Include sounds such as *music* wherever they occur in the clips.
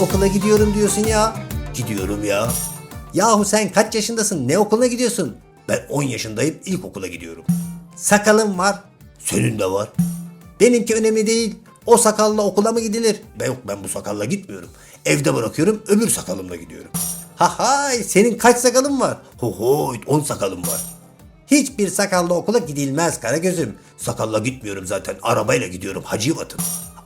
okula gidiyorum diyorsun ya. Gidiyorum ya. Yahu sen kaç yaşındasın? Ne okuluna gidiyorsun? Ben 10 yaşındayım. ilkokula gidiyorum. Sakalım var. Senin de var. Benimki önemli değil. O sakalla okula mı gidilir? Ben yok ben bu sakalla gitmiyorum. Evde bırakıyorum öbür sakalımla gidiyorum. Ha hay senin kaç sakalın var? Ho ho 10 sakalım var. Hiçbir sakalla okula gidilmez Karagöz'üm. Sakalla gitmiyorum zaten arabayla gidiyorum Hacı Vatın.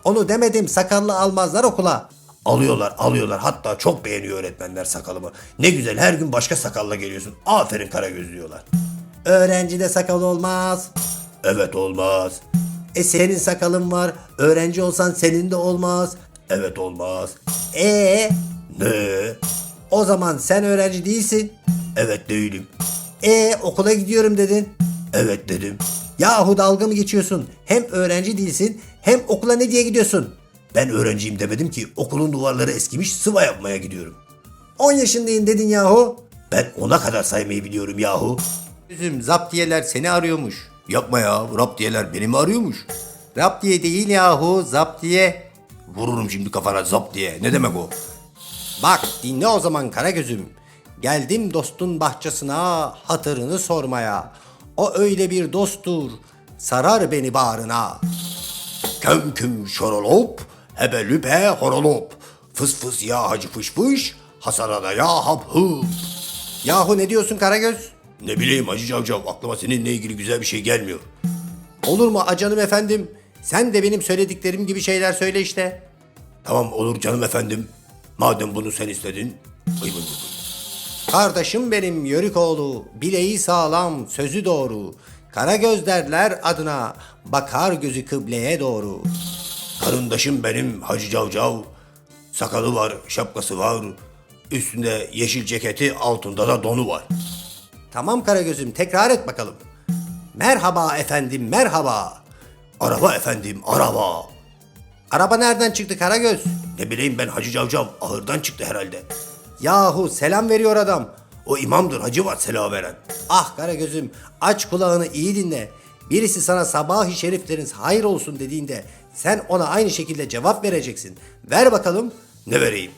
Onu demedim sakallı almazlar okula. Alıyorlar alıyorlar hatta çok beğeniyor öğretmenler sakalımı. Ne güzel her gün başka sakalla geliyorsun. Aferin Karagöz diyorlar. Öğrencide sakal olmaz. Evet olmaz. E senin sakalın var. Öğrenci olsan senin de olmaz. Evet olmaz. E ne? O zaman sen öğrenci değilsin. Evet değilim. E okula gidiyorum dedin. Evet dedim. Yahu dalga mı geçiyorsun? Hem öğrenci değilsin hem okula ne diye gidiyorsun? Ben öğrenciyim demedim ki okulun duvarları eskimiş sıva yapmaya gidiyorum. 10 yaşındayım dedin yahu. Ben ona kadar saymayı biliyorum yahu. Üzüm zaptiyeler seni arıyormuş. Yapma ya raptiyeler beni mi arıyormuş? Raptiye değil yahu zaptiye. Vururum şimdi kafana zaptiye ne demek o? Bak dinle o zaman Karagöz'üm. Geldim dostun bahçesine hatırını sormaya. O öyle bir dosttur, sarar beni bağrına. Küm küm şorolop, hebe lüpe horolop. Fıs fıs ya hacı fış fış, hasara da ya hap hı. Yahu ne diyorsun Karagöz? Ne bileyim Hacı Cavcav aklıma seninle ilgili güzel bir şey gelmiyor. Olur mu acanım efendim? Sen de benim söylediklerim gibi şeyler söyle işte. Tamam olur canım efendim. Madem bunu sen istedin. Bıy bıy. Kardeşim benim Yörükoğlu, bileği sağlam, sözü doğru. Kara göz derler adına, bakar gözü kıbleye doğru. Karındaşım benim Hacı Cavcav, sakalı var, şapkası var, üstünde yeşil ceketi, altında da donu var. Tamam Karagöz'üm, tekrar et bakalım. Merhaba efendim, merhaba. Araba efendim, araba. Araba nereden çıktı Karagöz? Ne bileyim ben Hacı Cavcav ahırdan çıktı herhalde. Yahu selam veriyor adam. O imamdır Hacı var selam veren. Ah Karagöz'üm aç kulağını iyi dinle. Birisi sana sabah-ı şerifleriniz hayır olsun dediğinde sen ona aynı şekilde cevap vereceksin. Ver bakalım. Ne vereyim?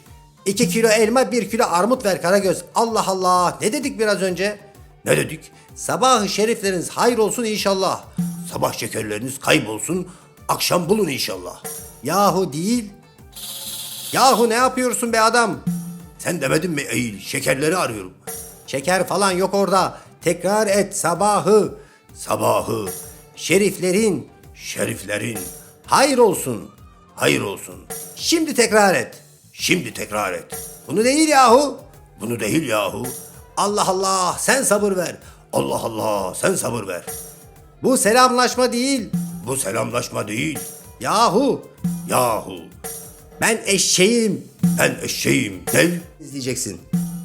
İki kilo elma bir kilo armut ver Karagöz. Allah Allah ne dedik biraz önce? Ne dedik? Sabah-ı şerifleriniz hayır olsun inşallah. Sabah şekerleriniz kaybolsun, akşam bulun inşallah. Yahu değil. Yahu ne yapıyorsun be adam? Sen demedin mi eğil, şekerleri arıyorum. Şeker falan yok orada. Tekrar et sabahı. Sabahı. Şeriflerin. Şeriflerin. Hayır olsun. Hayır olsun. Şimdi tekrar et. Şimdi tekrar et. Bunu değil yahu. Bunu değil yahu. Allah Allah sen sabır ver. Allah Allah sen sabır ver. Bu selamlaşma değil. Bu selamlaşma değil. Yahu. Yahu. Ben eşeğim. Ben eşeğim. Gel. İzleyeceksin.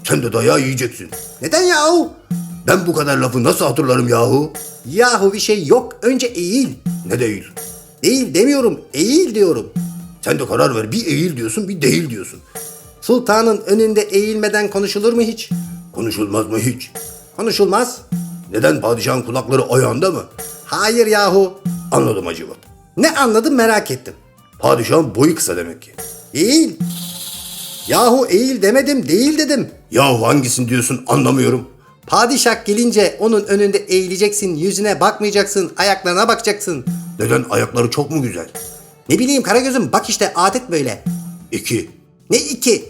Sen de dayağı yiyeceksin. Neden yahu? Ben bu kadar lafı nasıl hatırlarım yahu? Yahu bir şey yok. Önce eğil. Ne değil? Değil demiyorum. Eğil diyorum. Sen de karar ver. Bir eğil diyorsun bir değil diyorsun. Sultanın önünde eğilmeden konuşulur mu hiç? Konuşulmaz mı hiç? Konuşulmaz. Neden padişahın kulakları ayağında mı? Hayır yahu. Anladım acaba. Ne anladım merak ettim. Padişahın boyu kısa demek ki. Değil. Yahu eğil demedim değil dedim. Yahu hangisini diyorsun anlamıyorum. Padişah gelince onun önünde eğileceksin, yüzüne bakmayacaksın, ayaklarına bakacaksın. Neden ayakları çok mu güzel? Ne bileyim Karagöz'üm bak işte adet böyle. İki. Ne iki?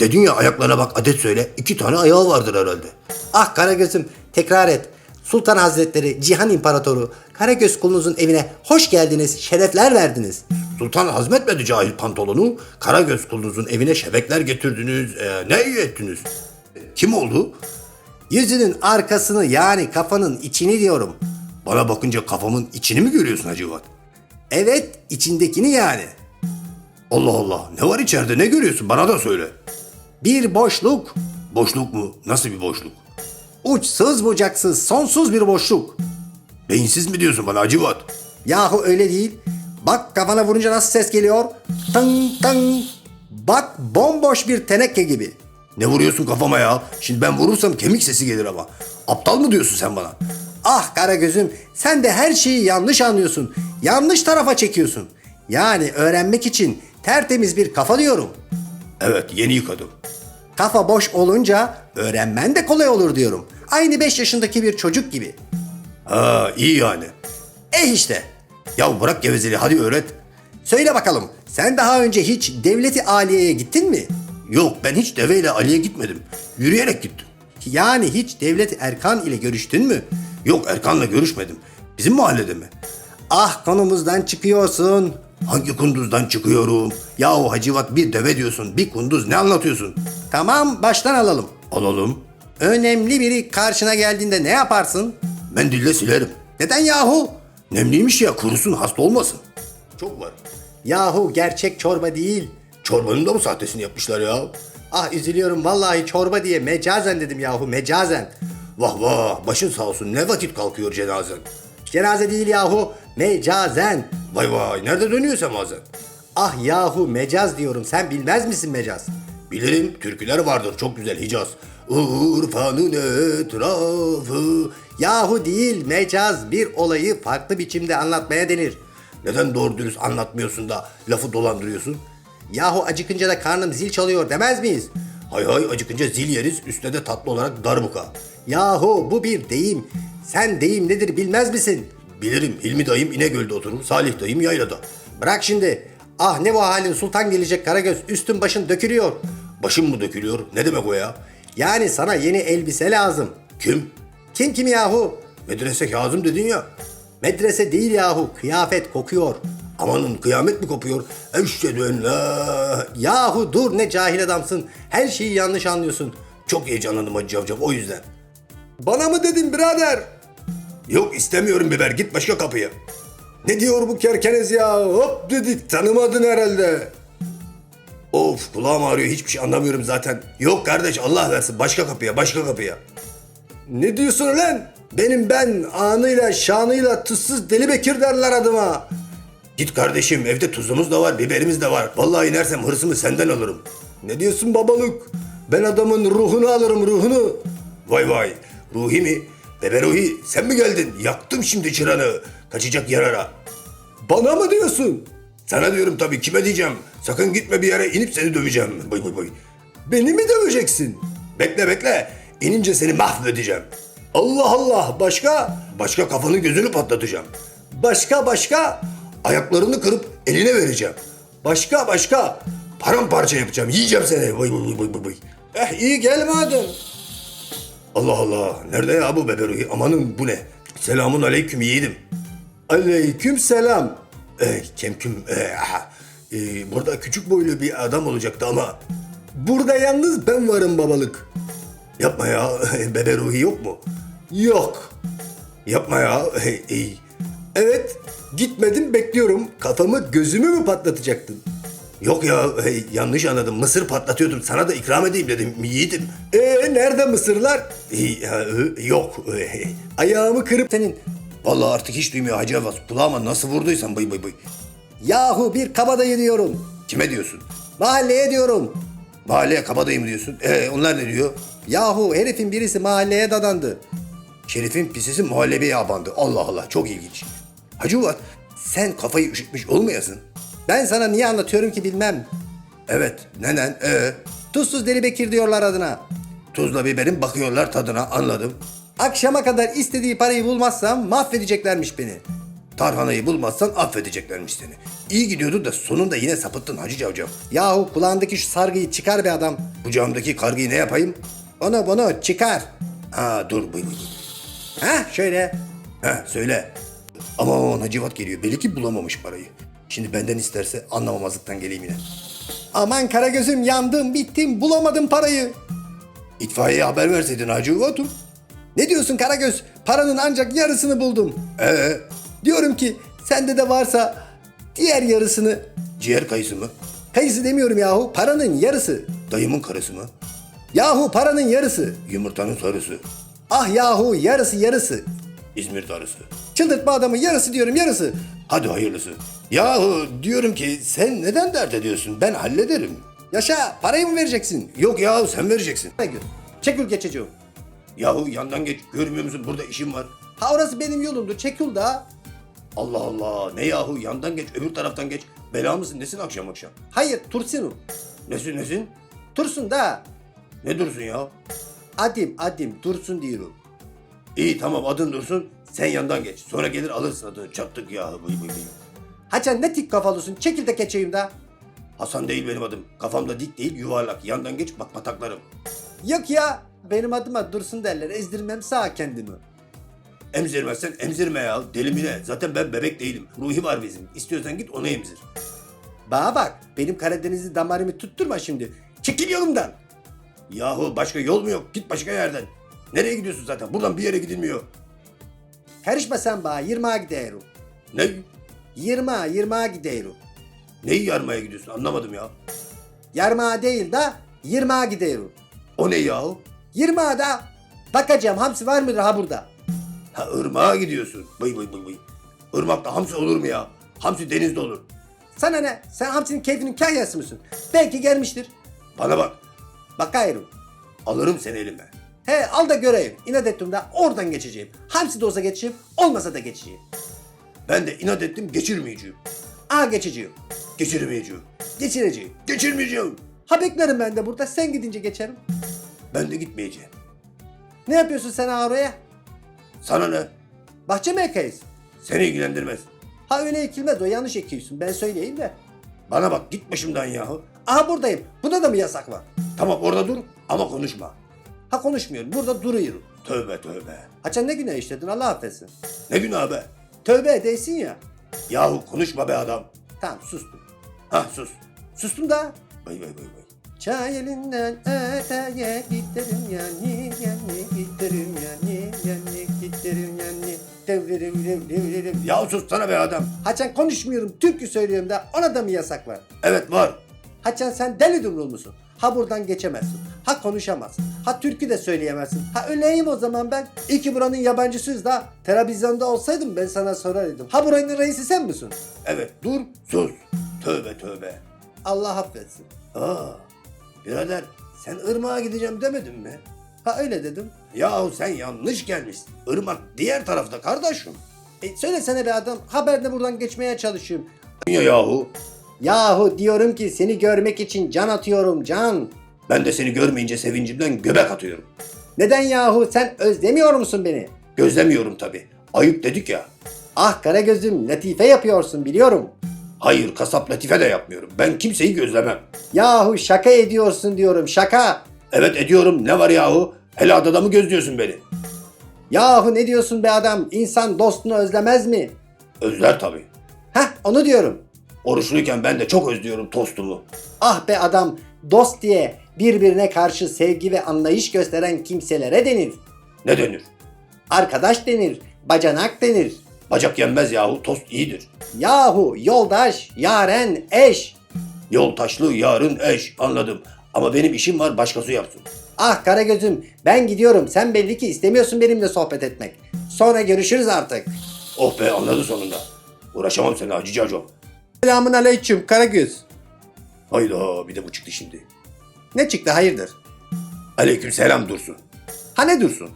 Dedin ya ayaklarına bak adet söyle. İki tane ayağı vardır herhalde. Ah Karagöz'üm tekrar et. Sultan Hazretleri, Cihan İmparatoru, Karagöz kulunuzun evine hoş geldiniz, şerefler verdiniz. Sultan hazmetmedi cahil pantolonu. Karagöz kulunuzun evine şebekler getirdiniz. Ee, ne iyi ettiniz? Kim oldu? Yüzünün arkasını yani kafanın içini diyorum. Bana bakınca kafamın içini mi görüyorsun Hacivat? Evet, içindekini yani. Allah Allah, ne var içeride ne görüyorsun bana da söyle. Bir boşluk. Boşluk mu? Nasıl bir boşluk? Uçsuz bucaksız sonsuz bir boşluk. Beyinsiz mi diyorsun bana Hacivat? Yahu öyle değil. Bak kafana vurunca nasıl ses geliyor? Tın tın. Bak bomboş bir teneke gibi. Ne vuruyorsun kafama ya? Şimdi ben vurursam kemik sesi gelir ama. Aptal mı diyorsun sen bana? Ah Karagöz'üm sen de her şeyi yanlış anlıyorsun. Yanlış tarafa çekiyorsun. Yani öğrenmek için tertemiz bir kafa diyorum. Evet yeni yıkadım. Kafa boş olunca öğrenmen de kolay olur diyorum. Aynı 5 yaşındaki bir çocuk gibi. Ha iyi yani. Eh işte. Ya bırak gevezeliği hadi öğret. Söyle bakalım sen daha önce hiç devleti aliyeye gittin mi? Yok ben hiç deveyle Ali'ye gitmedim. Yürüyerek gittim. Yani hiç devlet Erkan ile görüştün mü? Yok Erkan'la görüşmedim. Bizim mahallede mi? Ah konumuzdan çıkıyorsun. Hangi kunduzdan çıkıyorum? Yahu Hacivat bir deve diyorsun, bir kunduz ne anlatıyorsun? Tamam baştan alalım. Alalım. Önemli biri karşına geldiğinde ne yaparsın? Mendille silerim. Neden yahu? Nemliymiş ya kurusun hasta olmasın. Çok var. Yahu gerçek çorba değil. Çorbanın da mı sahtesini yapmışlar ya? Ah üzülüyorum vallahi çorba diye mecazen dedim yahu mecazen. Vah vah başın sağ olsun ne vakit kalkıyor cenazen? Cenaze değil yahu mecazen. Vay vay nerede dönüyor semazen? Ah yahu mecaz diyorum sen bilmez misin mecaz? Bilirim türküler vardır çok güzel Hicaz. Urfa'nın etrafı. Yahu değil mecaz bir olayı farklı biçimde anlatmaya denir. Neden doğru dürüst anlatmıyorsun da lafı dolandırıyorsun? Yahu acıkınca da karnım zil çalıyor demez miyiz? Hay hay acıkınca zil yeriz üstüne de tatlı olarak darbuka. Yahu bu bir deyim. Sen deyim nedir bilmez misin? Bilirim Hilmi dayım İnegöl'de oturur, Salih dayım yaylada. Bırak şimdi. Ah ne bu halin sultan gelecek Karagöz üstün başın dökülüyor. Başım mı dökülüyor? Ne demek o ya? Yani sana yeni elbise lazım. Kim? Kim kim yahu? Medrese Kazım dedin ya. Medrese değil yahu kıyafet kokuyor. Amanın kıyamet mi kopuyor? Eşhedü en la... Yahu dur ne cahil adamsın. Her şeyi yanlış anlıyorsun. Çok heyecanlandım Hacı Cavcav o yüzden. Bana mı dedin birader? Yok istemiyorum biber git başka kapıya. Ne diyor bu kerkenez ya? Hop dedik tanımadın herhalde. Of kulağım ağrıyor hiçbir şey anlamıyorum zaten. Yok kardeş Allah versin başka kapıya başka kapıya. Ne diyorsun lan? Benim ben anıyla şanıyla tuzsuz deli Bekir derler adıma. Git kardeşim evde tuzumuz da var biberimiz de var. Vallahi inersem hırsımı senden alırım. Ne diyorsun babalık? Ben adamın ruhunu alırım ruhunu. Vay vay ruhi mi? Bebe ruhi sen mi geldin? Yaktım şimdi çıranı. Kaçacak yer ara. Bana mı diyorsun? Sana diyorum tabii kime diyeceğim. Sakın gitme bir yere inip seni döveceğim. Bay bay bay. Beni mi döveceksin? Bekle bekle. İnince seni mahvedeceğim. Allah Allah başka? Başka kafanın gözünü patlatacağım. Başka başka? Ayaklarını kırıp eline vereceğim. Başka başka? Paramparça yapacağım. Yiyeceğim seni. Vay vay vay vay. Eh iyi gel madem. Allah Allah. Nerede ya bu bebe ruhi? Amanın bu ne? Selamun aleyküm yiğidim. Aleyküm selam. Eh, kemküm. Eh, aha. Eh, burada küçük boylu bir adam olacaktı ama. Burada yalnız ben varım babalık. Yapma ya. *laughs* Bebe ruhi yok mu? Yok. Yapma ya. Hey. Evet. Gitmedim bekliyorum. Kafamı gözümü mü patlatacaktın? Yok ya hey, yanlış anladım. Mısır patlatıyordum. Sana da ikram edeyim dedim. Yiğidim. Ee nerede mısırlar? E, yok. Hey. Ayağımı kırıp senin. Vallahi artık hiç duymuyor Hacı Avaz. Kulağıma nasıl vurduysan bay bay bay. Yahu bir kabadayı diyorum. Kime diyorsun? Mahalleye diyorum. Mahalleye kabadayı mı diyorsun? Ee, onlar ne diyor? Yahu herifin birisi mahalleye dadandı. Şerif'in pisisi muhallebeye abandı. Allah Allah çok ilginç. Hacı Uvat sen kafayı üşütmüş olmayasın. Ben sana niye anlatıyorum ki bilmem. Evet nenen ee? Tuzsuz Deli Bekir diyorlar adına. Tuzla biberin bakıyorlar tadına anladım. Akşama kadar istediği parayı bulmazsam mahvedeceklermiş beni. Tarhanayı bulmazsan affedeceklermiş seni. İyi gidiyordu da sonunda yine sapıttın Hacı Cavcav. Yahu kulağındaki şu sargıyı çıkar be adam. Kucağımdaki kargıyı ne yapayım? Onu bunu çıkar. Ha dur. Ha şöyle. Ha söyle. Aman Hacivat geliyor. Belli ki bulamamış parayı. Şimdi benden isterse anlamamazlıktan geleyim yine. Aman Karagöz'üm yandım bittim bulamadım parayı. İtfaiyeye haber verseydin Hacı Vatum. Ne diyorsun Karagöz? Paranın ancak yarısını buldum. Ee? Diyorum ki sende de varsa diğer yarısını... Ciğer kayısı mı? Kayısı demiyorum yahu paranın yarısı. Dayımın karısı mı? Yahu paranın yarısı. Yumurtanın sarısı. Ah yahu yarısı yarısı. İzmir darısı. Çıldırtma adamı yarısı diyorum yarısı. Hadi hayırlısı. Yahu diyorum ki sen neden dert ediyorsun? Ben hallederim. Yaşa parayı mı vereceksin? Yok yahu sen vereceksin. Çekil geçeceğim. Yahu yandan geç görmüyor musun burada işim var. Ha orası benim yolumdu çekil da. Allah Allah ne yahu yandan geç öbür taraftan geç. Bela mısın nesin akşam akşam? Hayır Tursinu. Nesin nesin? Dursun da. Ne dursun ya? Adim adim dursun diyorum. İyi tamam adın dursun. Sen yandan geç. Sonra gelir alırsın adını. Çattık ya. Bıy bıy bıy. Hacan ne tik kafalısın çekil de geçeyim da. Hasan değil benim adım. Kafamda dik değil yuvarlak. Yandan geç bak pataklarım. Yok ya benim adıma dursun derler ezdirmem sağ kendimi. Emzirmezsen emzirme ya. Deli mi ne? Zaten ben bebek değilim. Ruhi var bizim. İstiyorsan git onu emzir. Bana bak benim Karadenizli damarımı tutturma şimdi. Çekil yolumdan. Yahu başka yol mu yok? Git başka yerden. Nereye gidiyorsun zaten? Buradan bir yere gidilmiyor. Karışma sen bana 20'a gidiyorum. Ne? 20'a 20'a gidiyorum. Neyi yarmaya gidiyorsun? Anlamadım ya. Yarmağa değil da 20'a gidiyorum. O ne yahu? 20'a da bakacağım hamsi var mıdır ha burada. Ha ırmağa gidiyorsun. Bıy bıy bıy bıy. Irmakta hamsi olur mu ya? Hamsi denizde olur. Sana ne? Sen hamsinin keyfinin kahyası mısın? Belki gelmiştir. Bana bak. Bakayım. Alırım seni elime. He al da göreyim. İnat ettim de oradan geçeceğim. Hamsi de olsa geçeceğim, olmasa da geçeceğim. Ben de inat ettim geçirmeyeceğim. Aa geçeceğim. Geçirmeyeceğim. Geçireceğim. Geçirmeyeceğim. Ha beklerim ben de burada. Sen gidince geçerim. Ben de gitmeyeceğim. Ne yapıyorsun sen oraya? Sana ne? Bahçe mi ekeyiz? Seni ilgilendirmez. Ha öyle ekilmez o yanlış ekiyorsun. Ben söyleyeyim de. Bana bak git başımdan yahu. Aha buradayım. Bunda da mı yasak var? Tamam orada dur ama konuşma. Ha konuşmuyorum. Burada duruyorum. Tövbe tövbe. Haçan ne günah işledin Allah affetsin. Ne günah be? Tövbe edeysin ya. Yahu konuşma be adam. Tamam sustum. Hah sus. Sustum da. Bay bay bay bay. Çay elinden öteye giderim yani yani giderim yani yani giderim yani. Devririm devririm. Ya sus sana be adam. Haçan konuşmuyorum türkü söylüyorum da ona da mı yasak var? Evet var. Haçan sen deli dumrul musun? Ha buradan geçemezsin. Ha konuşamazsın. Ha türkü de söyleyemezsin. Ha öleyim o zaman ben. İyi ki buranın yabancısıyız da. Televizyonda olsaydım ben sana sorardım. Ha buranın reisi sen misin? Evet dur sus. Tövbe tövbe. Allah affetsin. Aa, birader sen ırmağa gideceğim demedin mi? Ha öyle dedim. Yahu sen yanlış gelmişsin. Irmak diğer tarafta kardeşim. E, söylesene be adam. Haberde buradan geçmeye çalışıyorum. Ya yahu. Yahu diyorum ki seni görmek için can atıyorum can. Ben de seni görmeyince sevincimden göbek atıyorum. Neden yahu sen özlemiyor musun beni? Gözlemiyorum tabi. Ayıp dedik ya. Ah Karagöz'üm latife yapıyorsun biliyorum. Hayır kasap latife de yapmıyorum. Ben kimseyi gözlemem. Yahu şaka ediyorsun diyorum şaka. Evet ediyorum ne var yahu? Hele adada mı gözlüyorsun beni? Yahu ne diyorsun be adam? İnsan dostunu özlemez mi? Özler tabi. Heh onu diyorum. Oruçluyken ben de çok özlüyorum tostumu. Ah be adam dost diye birbirine karşı sevgi ve anlayış gösteren kimselere denir. Ne denir? Arkadaş denir, bacanak denir. Bacak yenmez yahu tost iyidir. Yahu yoldaş, yaren, eş. Yol taşlı yarın eş anladım. Ama benim işim var başkası yapsın. Ah Karagöz'üm ben gidiyorum. Sen belli ki istemiyorsun benimle sohbet etmek. Sonra görüşürüz artık. Oh be anladı sonunda. Uğraşamam seninle Hacı Caco. Selamun aleyküm Karagöz. Hayda bir de bu çıktı şimdi. Ne çıktı hayırdır? Aleyküm selam Dursun. Ha ne dursun?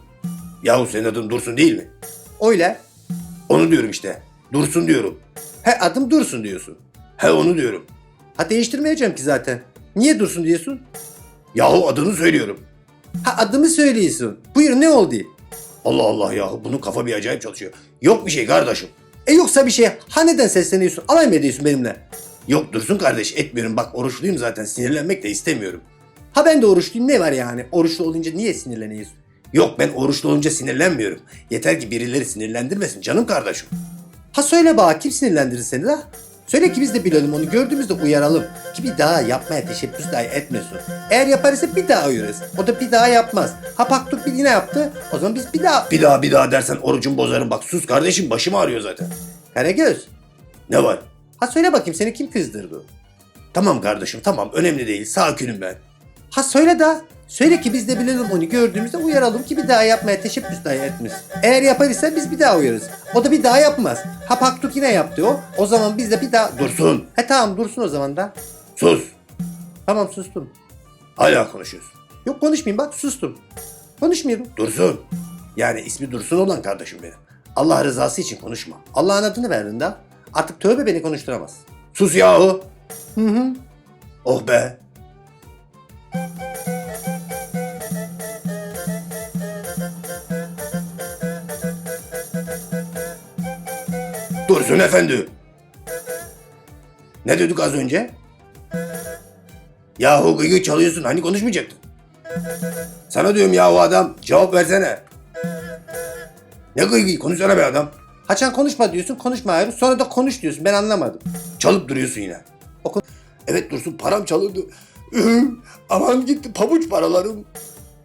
Yahu senin adın Dursun değil mi? Öyle. Onu diyorum işte. Dursun diyorum. He adım Dursun diyorsun. He onu diyorum. Ha değiştirmeyeceğim ki zaten. Niye Dursun diyorsun? Yahu adını söylüyorum. Ha adımı söylüyorsun. Buyur ne oldu? Allah Allah yahu bunun kafa bir acayip çalışıyor. Yok bir şey kardeşim. E yoksa bir şey ha neden sesleniyorsun? Alay mı ediyorsun benimle? Yok Dursun kardeş etmiyorum. Bak oruçluyum zaten sinirlenmek de istemiyorum. Ha ben de oruçluyum ne var yani? Oruçlu olunca niye sinirleniyorsun? Yok ben oruçlu olunca sinirlenmiyorum. Yeter ki birileri sinirlendirmesin canım kardeşim. Ha söyle bana kim sinirlendirir seni la? Söyle ki biz de bilelim onu gördüğümüzde uyaralım. Ki bir daha yapmaya teşebbüs dahi etmesin. Eğer yapar ise bir daha uyarız. O da bir daha yapmaz. Ha Paktuk bir yine yaptı. O zaman biz bir daha... Bir daha bir daha dersen orucun bozarım. Bak sus kardeşim başım ağrıyor zaten. Karagöz. Ne var? Ha söyle bakayım seni kim kızdırdı? Tamam kardeşim tamam önemli değil. Sakinim ben. Ha söyle da. Söyle ki biz de bilelim onu gördüğümüzde uyaralım ki bir daha yapmaya teşebbüs dahi etmesin. Eğer yapar ise biz bir daha uyarız. O da bir daha yapmaz. Ha Paktuk yine yaptı o. O zaman biz de bir daha... Dursun. He tamam dursun o zaman da. Sus. Tamam sustum. Hala konuşuyorsun. Yok konuşmayayım bak sustum. Konuşmuyorum. Dursun. Yani ismi Dursun olan kardeşim benim. Allah rızası için konuşma. Allah'ın adını verdin da. Artık tövbe beni konuşturamaz. Sus yahu. Hı hı. Oh be. Dursun efendi. Ne dedik az önce? Yahu gıygı çalıyorsun hani konuşmayacaktın? Sana diyorum yahu adam cevap versene. Ne gıygı konuşsana be adam. Haçan konuşma diyorsun konuşma ayrı sonra da konuş diyorsun ben anlamadım. Çalıp duruyorsun yine. Evet Dursun param çalındı. Aman gitti pabuç paralarım.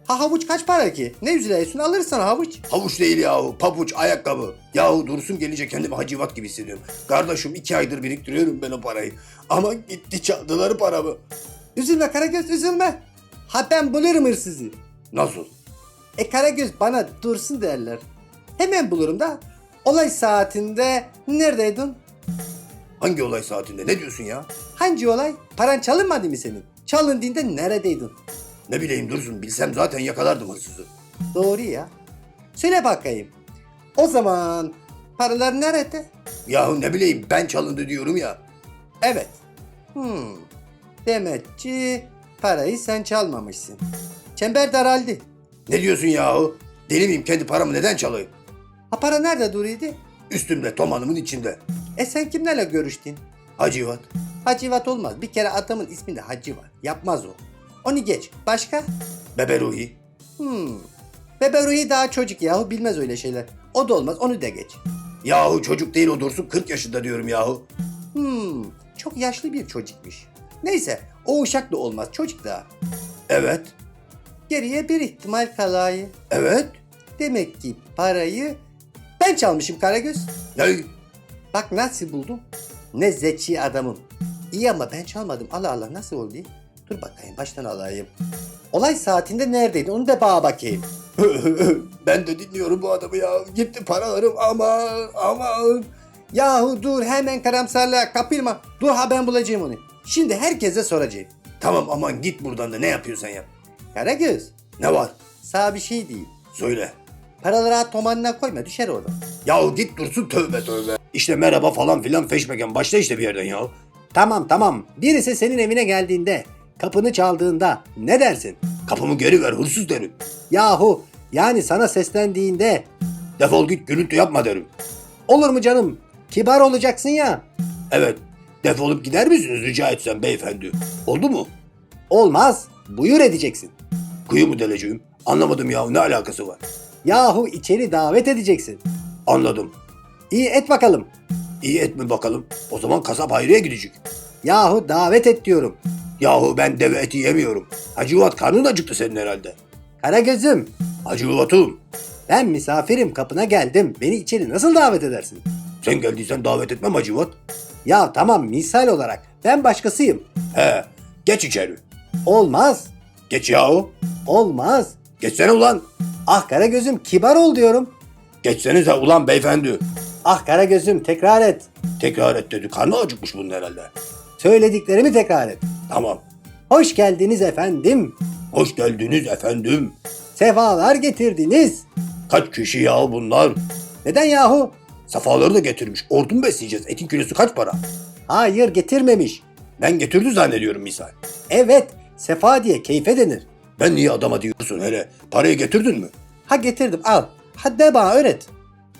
Ha havuç kaç para ki? Ne üzülüyorsun alırsan havuç. Havuç değil yahu pabuç ayakkabı. Yahu Dursun gelince kendimi hacivat gibi hissediyorum. Kardeşim iki aydır biriktiriyorum ben o parayı. Ama gitti çaldılar paramı. Üzülme Karagöz üzülme. Ha ben bulurum hırsızı. Nasıl? E Karagöz bana dursun derler. Hemen bulurum da. Olay saatinde neredeydin? Hangi olay saatinde? Ne diyorsun ya? Hangi olay? Paran çalınmadı mı senin? Çalındığında neredeydin? Ne bileyim Dursun bilsem zaten yakalardım hırsızı. Doğru ya. Söyle bakayım. O zaman paralar nerede? Yahu ne bileyim ben çalındı diyorum ya. Evet. Hmm. Demek ki parayı sen çalmamışsın. Çember daraldı. Ne diyorsun yahu? Deli miyim kendi paramı neden çalayım? Ha para nerede duruyordu? Üstümde tomanımın içinde. E sen kimlerle görüştün? Hacivat. Hacivat olmaz. Bir kere adamın isminde Hacı var. Yapmaz o. Onu geç. Başka? Bebe Ruhi. Hmm. Bebe Ruhi daha çocuk yahu bilmez öyle şeyler. O da olmaz onu da geç. Yahu çocuk değil o Dursun 40 yaşında diyorum yahu. Hmm. Çok yaşlı bir çocukmuş. Neyse o uşak da olmaz çocuk da. Evet. Geriye bir ihtimal kalayı. Evet. Demek ki parayı ben çalmışım Karagöz. Ne? Bak nasıl buldum. Ne zeki adamım. İyi ama ben çalmadım. Allah Allah nasıl oldu? Dur bakayım baştan alayım. Olay saatinde neredeydin? Onu da bana bakayım. *laughs* ben de dinliyorum bu adamı ya. Gitti paralarım aman aman. Yahu dur hemen karamsarlığa kapılma. Dur ha ben bulacağım onu. Şimdi herkese soracağım. Tamam aman git buradan da ne yapıyorsan yap. Karagöz. Ne var? Sağ bir şey değil. Söyle. Paraları tomanına koyma düşer orada. Yahu git dursun tövbe tövbe. İşte merhaba falan filan feşmeken başla işte bir yerden ya. Tamam tamam. Birisi senin evine geldiğinde, kapını çaldığında ne dersin? Kapımı geri ver hırsız derim. Yahu yani sana seslendiğinde Defol git gürültü yapma derim. olur mu canım? Kibar olacaksın ya. Evet defolup gider misiniz rica etsem beyefendi? Oldu mu? Olmaz. Buyur edeceksin. Kuyu mu deleceğim? Anlamadım ya ne alakası var? Yahu içeri davet edeceksin. Anladım. İyi et bakalım. İyi etme bakalım. O zaman kasap Hayri'ye gidecek. Yahu davet et diyorum. Yahu ben deve eti yemiyorum. Hacıvat karnın acıktı senin herhalde. Karagöz'üm Hacıvat'ım ben misafirim kapına geldim. Beni içeri nasıl davet edersin? sen geldiysen davet etmem Hacıvat. Ya tamam misal olarak ben başkasıyım. He geç içeri. Olmaz. Geç yahu. Olmaz. Geçsene ulan. Ah Karagöz'üm kibar ol diyorum. Geçsenize ulan beyefendi. Ah Karagöz'üm tekrar et. Tekrar et dedi. Karnı acıkmış bunun herhalde. Söylediklerimi tekrar et. Tamam. Hoş geldiniz efendim. Hoş geldiniz efendim. Sefalar getirdiniz. Kaç kişi yahu bunlar? Neden yahu? Safaları da getirmiş. Ordu mu besleyeceğiz? Etin kilosu kaç para? Hayır getirmemiş. Ben getirdi zannediyorum misal. Evet sefa diye keyfe denir. Ben niye adama diyorsun hele? Parayı getirdin mi? Ha getirdim al. Hadi bana öğret.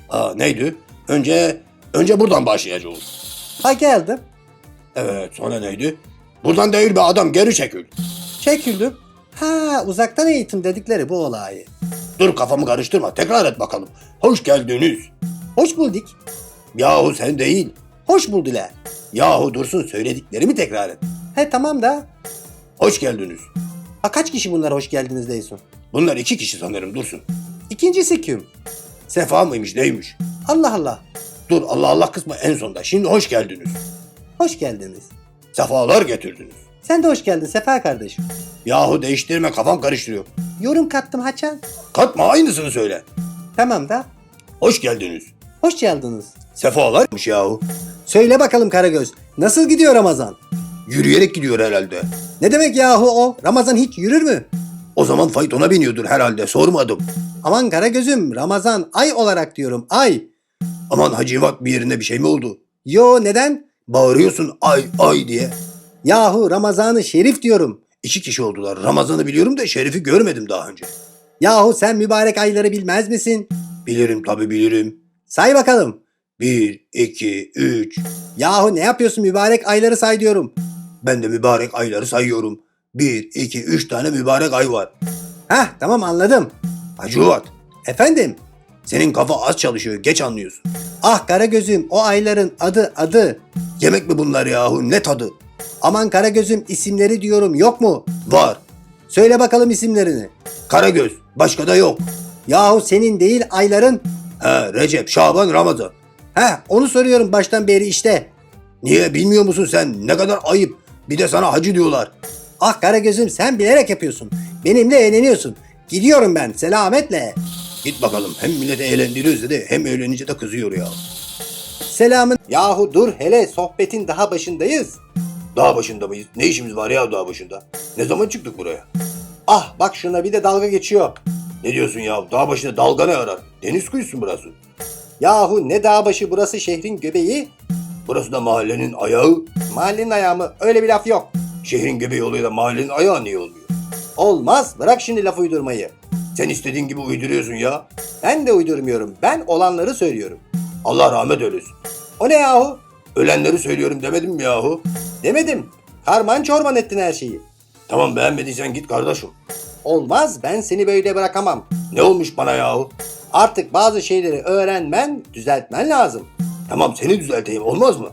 Aa neydi? Önce önce buradan başlayacağız. Ha geldim. Evet sonra neydi? Buradan değil be adam geri çekil. Çekildim. Ha uzaktan eğitim dedikleri bu olayı. Dur kafamı karıştırma tekrar et bakalım. Hoş geldiniz. Hoş bulduk. Yahu sen değil. Hoş buldular. Yahu dursun söylediklerimi tekrar et. He tamam da. Hoş geldiniz. Ha kaç kişi bunlar hoş geldiniz diyorsun? Bunlar iki kişi sanırım dursun. İkincisi kim? Sefa mıymış neymiş? Allah Allah. Dur Allah Allah kısmı en sonda. Şimdi hoş geldiniz. Hoş geldiniz. Sefalar getirdiniz. Sen de hoş geldin Sefa kardeşim. Yahu değiştirme kafam karıştırıyor. Yorum kattım Haçan. Katma aynısını söyle. Tamam da. Hoş geldiniz. Hoş geldiniz. Sefalarmış yahu. Söyle bakalım Karagöz. Nasıl gidiyor Ramazan? Yürüyerek gidiyor herhalde. Ne demek yahu o? Ramazan hiç yürür mü? O zaman faytona biniyordur herhalde sormadım. Aman Karagöz'üm Ramazan ay olarak diyorum ay. Aman Hacivat bir yerinde bir şey mi oldu? Yo neden? Bağırıyorsun ay ay diye. Yahu Ramazan'ı şerif diyorum. İki kişi oldular. Ramazan'ı biliyorum da Şerif'i görmedim daha önce. Yahu sen mübarek ayları bilmez misin? Bilirim tabi bilirim. Say bakalım. Bir, iki, üç. Yahu ne yapıyorsun mübarek ayları say diyorum. Ben de mübarek ayları sayıyorum. Bir, iki, üç tane mübarek ay var. Heh tamam anladım. Hacı Uvat, Efendim? Senin kafa az çalışıyor. Geç anlıyorsun. Ah Karagöz'üm o ayların adı adı. Yemek mi bunlar yahu? Ne tadı? Aman Karagöz'üm isimleri diyorum yok mu? Var. Söyle bakalım isimlerini. Karagöz. Başka da yok. Yahu senin değil ayların. He, Recep, Şaban, Ramazan. Heh onu soruyorum baştan beri işte. Niye bilmiyor musun sen? Ne kadar ayıp. Bir de sana hacı diyorlar. Ah Karagöz'üm sen bilerek yapıyorsun. Benimle eğleniyorsun. Gidiyorum ben selametle. Git bakalım. Hem milleti eğlendiriyoruz dedi hem eğlenince de kızıyor ya. Selamın. Yahu dur hele sohbetin daha başındayız. Dağ başında mıyız? Ne işimiz var ya dağ başında? Ne zaman çıktık buraya? Ah bak şuna bir de dalga geçiyor. Ne diyorsun ya? Dağ başında dalga ne arar? Deniz kuyusu burası. Yahu ne dağ başı burası şehrin göbeği. Burası da mahallenin ayağı. Mahallenin ayağı mı? Öyle bir laf yok. Şehrin göbeği oluyor da mahallenin ayağı niye olmuyor? Olmaz bırak şimdi laf uydurmayı. Sen istediğin gibi uyduruyorsun ya. Ben de uydurmuyorum. Ben olanları söylüyorum. Allah rahmet eylesin. O ne yahu? Ölenleri söylüyorum demedim mi yahu? Demedim. Karman çorman ettin her şeyi. Tamam beğenmediysen git kardeşim. Olmaz ben seni böyle bırakamam. Ne olmuş bana yahu? Artık bazı şeyleri öğrenmen, düzeltmen lazım. Tamam seni düzelteyim olmaz mı?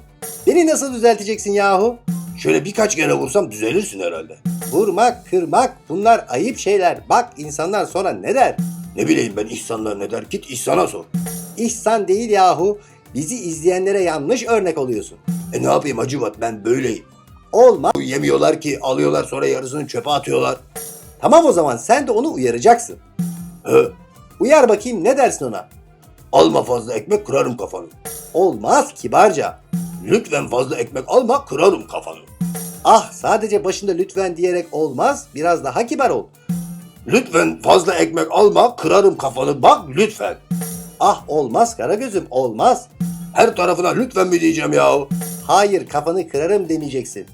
Beni nasıl düzelteceksin yahu? Şöyle birkaç kere vursam düzelirsin herhalde. Vurmak, kırmak bunlar ayıp şeyler. Bak insanlar sonra ne der? Ne bileyim ben ihsanlar ne der? Git ihsana sor. İhsan değil yahu. Bizi izleyenlere yanlış örnek oluyorsun. E ne yapayım Acıvat ben böyleyim. Olmaz. Bu Yemiyorlar ki alıyorlar sonra yarısını çöpe atıyorlar. Tamam o zaman sen de onu uyaracaksın. He, Uyar bakayım ne dersin ona? alma fazla ekmek kırarım kafanı. Olmaz kibarca. Lütfen fazla ekmek alma kırarım kafanı. Ah sadece başında lütfen diyerek olmaz. Biraz daha kibar ol. Lütfen fazla ekmek alma kırarım kafanı bak lütfen. Ah olmaz Karagöz'üm olmaz. Her tarafına lütfen mi diyeceğim yahu? Hayır kafanı kırarım demeyeceksin.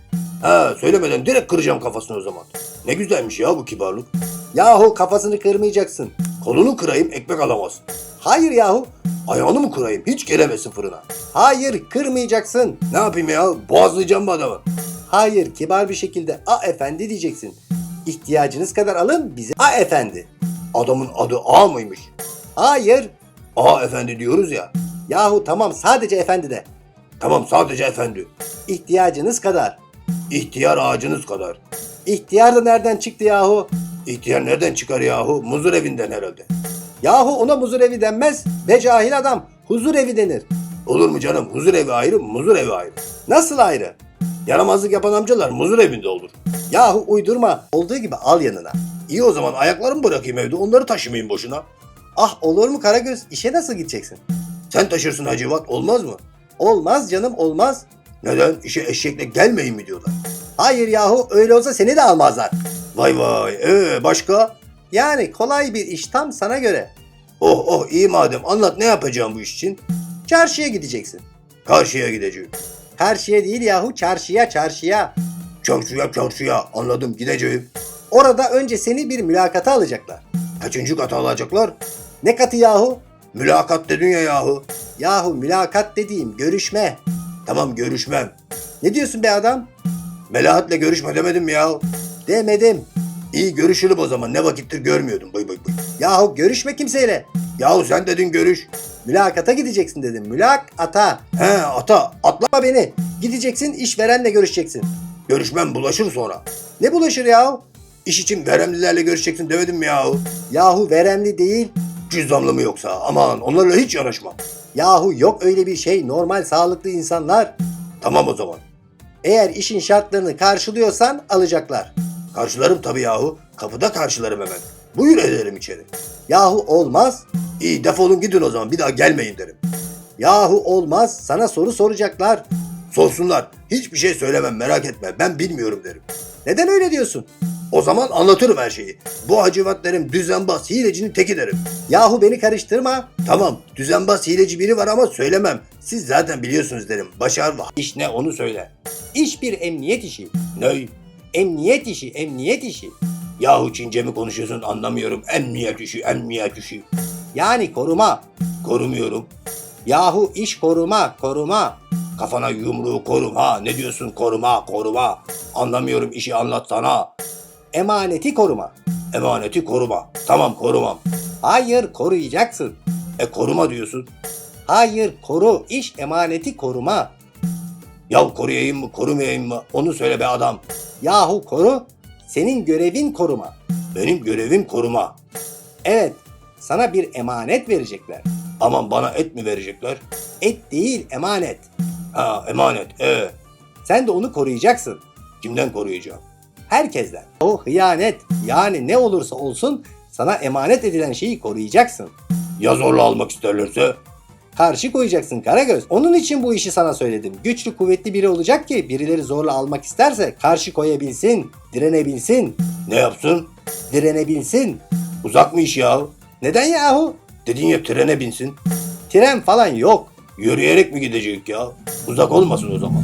Ha söylemeden direkt kıracağım kafasını o zaman. Ne güzelmiş ya bu kibarlık. Yahu kafasını kırmayacaksın. Kolunu kırayım ekmek alamaz. Hayır yahu. Ayağını mı kırayım hiç gelemesin fırına. Hayır kırmayacaksın. Ne yapayım ya boğazlayacağım mı adamı? Hayır kibar bir şekilde a efendi diyeceksin. İhtiyacınız kadar alın bize a efendi. Adamın adı A mıymış? Hayır. A efendi diyoruz ya. Yahu tamam sadece efendi de. Tamam sadece efendi. İhtiyacınız kadar. İhtiyar ağacınız kadar. İhtiyar da nereden çıktı yahu? İhtiyar nereden çıkar yahu? Muzur evinden herhalde. Yahu ona muzur evi denmez. Be cahil adam. Huzur evi denir. Olur mu canım? Huzur evi ayrı, muzur evi ayrı. Nasıl ayrı? Yaramazlık yapan amcalar muzur evinde olur. Yahu uydurma. Olduğu gibi al yanına. İyi o zaman ayaklarımı bırakayım evde onları taşımayayım boşuna. Ah olur mu Karagöz? İşe nasıl gideceksin? Sen taşırsın Hacivat olmaz mı? Olmaz canım olmaz. Neden? İşe eşekle gelmeyin mi diyorlar. Hayır yahu öyle olsa seni de almazlar. Vay vay ee başka? Yani kolay bir iş tam sana göre. Oh oh iyi madem anlat ne yapacağım bu iş için? Çarşıya gideceksin. Karşıya gideceğim. Karşıya değil yahu çarşıya çarşıya. Çarşıya çarşıya anladım gideceğim. Orada önce seni bir mülakata alacaklar. Kaçıncı kata alacaklar? Ne katı yahu? Mülakat dedin ya yahu. Yahu mülakat dediğim görüşme. Tamam görüşmem. Ne diyorsun be adam? Melahat'le görüşme demedim mi yahu? Demedim. İyi görüşelim o zaman ne vakittir görmüyordum. Bıy bıy bıy. Yahu görüşme kimseyle. Yahu sen dedin görüş. Mülakata gideceksin dedim. Mülakata. He ata atla. Atma beni. Gideceksin işverenle görüşeceksin. Görüşmem bulaşır sonra. Ne bulaşır yahu? İş için veremlilerle görüşeceksin demedim mi yahu? Yahu veremli değil. Cüzdanlı mı yoksa? Aman onlarla hiç yanaşmam. Yahu yok öyle bir şey. Normal sağlıklı insanlar. Tamam o zaman. Eğer işin şartlarını karşılıyorsan alacaklar. Karşılarım tabii yahu. Kapıda karşılarım hemen. Buyur ederim içeri. Yahu olmaz. İyi defolun gidin o zaman bir daha gelmeyin derim. Yahu olmaz. Sana soru soracaklar. Sorsunlar. Hiçbir şey söylemem merak etme. Ben bilmiyorum derim. Neden öyle diyorsun? O zaman anlatırım her şeyi. Bu hacivat derim düzenbaz hilecinin teki derim. Yahu beni karıştırma. Tamam düzenbaz hileci biri var ama söylemem. Siz zaten biliyorsunuz derim. Başar ve iş ne onu söyle. İş bir emniyet işi. Ne? Emniyet işi, emniyet işi. Yahu Çince mi konuşuyorsun anlamıyorum. Emniyet işi, emniyet işi. Yani koruma. Korumuyorum. Yahu iş koruma, koruma. Kafana yumruğu korum ha. Ne diyorsun koruma, koruma. Anlamıyorum işi anlatsana. Emaneti koruma. Emaneti koruma. Tamam korumam. Hayır koruyacaksın. E koruma diyorsun. Hayır koru, iş emaneti koruma. Ya koruyayım mı, korumayayım mı? Onu söyle be adam. Yahu koru, senin görevin koruma. Benim görevim koruma. Evet, sana bir emanet verecekler. Aman bana et mi verecekler? Et değil, emanet. Ha emanet. E Sen de onu koruyacaksın. kimden koruyacağım? Herkesten. O hıyanet, yani ne olursa olsun sana emanet edilen şeyi koruyacaksın. Ya zorla almak isterlerse? Karşı koyacaksın Karagöz. Onun için bu işi sana söyledim. Güçlü kuvvetli biri olacak ki birileri zorla almak isterse karşı koyabilsin, direnebilsin, Ne yapsın? direnebilsin. Uzak mı iş ya? Neden yahu? Dedin ya trene binsin. Tren falan yok. Yürüyerek mi gidecek ya? Uzak olmasın o zaman.